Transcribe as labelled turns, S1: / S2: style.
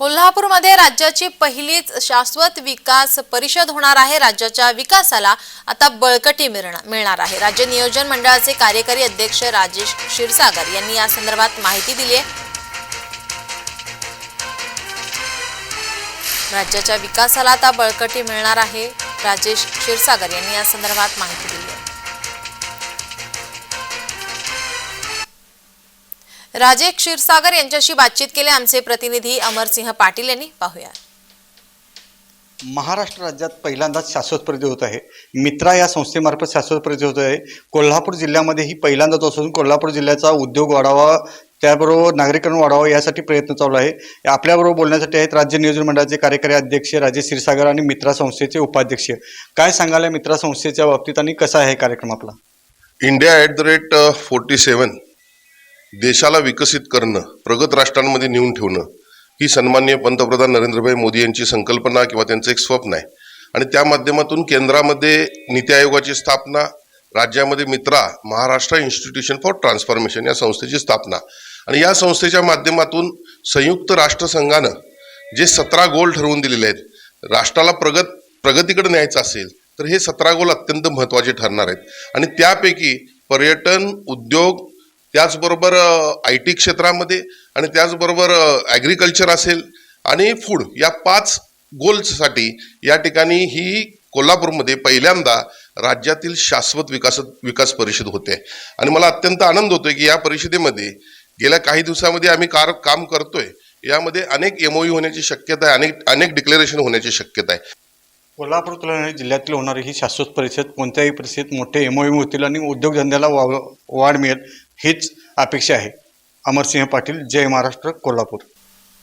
S1: कोल्हापूरमध्ये राज्याची पहिलीच शाश्वत विकास परिषद होणार आहे. राज्याच्या विकासाला आता बळकटी मिळणार मिळणार आहे. राज्य नियोजन मंडळाचे कार्यकारी अध्यक्ष राजेश क्षीरसागर यांनी या संदर्भात माहिती दिली आहे. राज्याच्या विकासाला आता बळकटी मिळणार आहे राजेश क्षीरसागर यांनी या संदर्भात माहिती दिली आहे. राजेश क्षीरसागर यांच्याशी बातचीत केली आमचे प्रतिनिधी अमरसिंह पाटील यांनी. पाहूया.
S2: महाराष्ट्र राज्यात पहिल्यांदाच शाश्वत परिषद होत आहे. मित्रा या संस्थेमार्फत शाश्वत परिषद होत आहे. कोल्हापूर जिल्ह्यामध्ये ही पहिल्यांदाच असून कोल्हापूर जिल्ह्याचा उद्योग वाढावा त्याबरोबर नागरीकरण वाढावं यासाठी प्रयत्न चालू आहे. आपल्याबरोबर बोलण्यासाठी आहेत राज्य नियोजन मंडळाचे कार्यकारी अध्यक्ष राजेश क्षीरसागर आणि मित्रा संस्थेचे उपाध्यक्ष. काय सांगाल या मित्रा संस्थेच्या बाबतीत आणि कसा आहे कार्यक्रम आपला?
S3: India at the rate forty seven. देशाला विकसित करणं प्रगत राष्ट्रांमध्ये नेऊन ठेवणं ही सन्माननीय पंतप्रधान नरेंद्रभाई मोदी यांची संकल्पना किंवा त्यांचं एक स्वप्न आहे. आणि त्या माध्यमातून केंद्रामध्ये नीती आयोगाची स्थापना राज्यामध्ये मित्रा महाराष्ट्र इन्स्टिट्यूशन फॉर ट्रान्सफॉर्मेशन या संस्थेची स्थापना आणि या संस्थेच्या माध्यमातून संयुक्त राष्ट्रसंघानं जे सतरा गोल ठरवून दिलेले आहेत राष्ट्राला प्रगत प्रगतीकडे न्यायचं असेल तर हे सतरा गोल अत्यंत महत्त्वाचे ठरणार आहेत. आणि त्यापैकी पर्यटन उद्योग त्याचबरोबर आय टी क्षेत्रामध्ये आणि त्याचबरोबर ॲग्रिकल्चर असेल आणि फूड या पाच गोल्ससाठी या ठिकाणी ही कोल्हापूरमध्ये पहिल्यांदा राज्यातील शाश्वत विकास विकास परिषद होते. आणि मला अत्यंत आनंद होतोय की या परिषदेमध्ये गेल्या काही दिवसामध्ये आम्ही कार काम करतोय. यामध्ये अनेक एमओयू होण्याची शक्यता आहे अनेक अनेक डिक्लेरेशन होण्याची शक्यता आहे.
S2: कोल्हापूर तुलना जिल्ह्यातील होणारी ही शाश्वत परिषद कोणत्याही परिस्थितीत मोठे एमओएम होतील आणि उद्योगधंद्याला वाव वाढ मिळेल हीच अपेक्षा आहे. अमरसिंह पाटील जय महाराष्ट्र कोल्हापूर.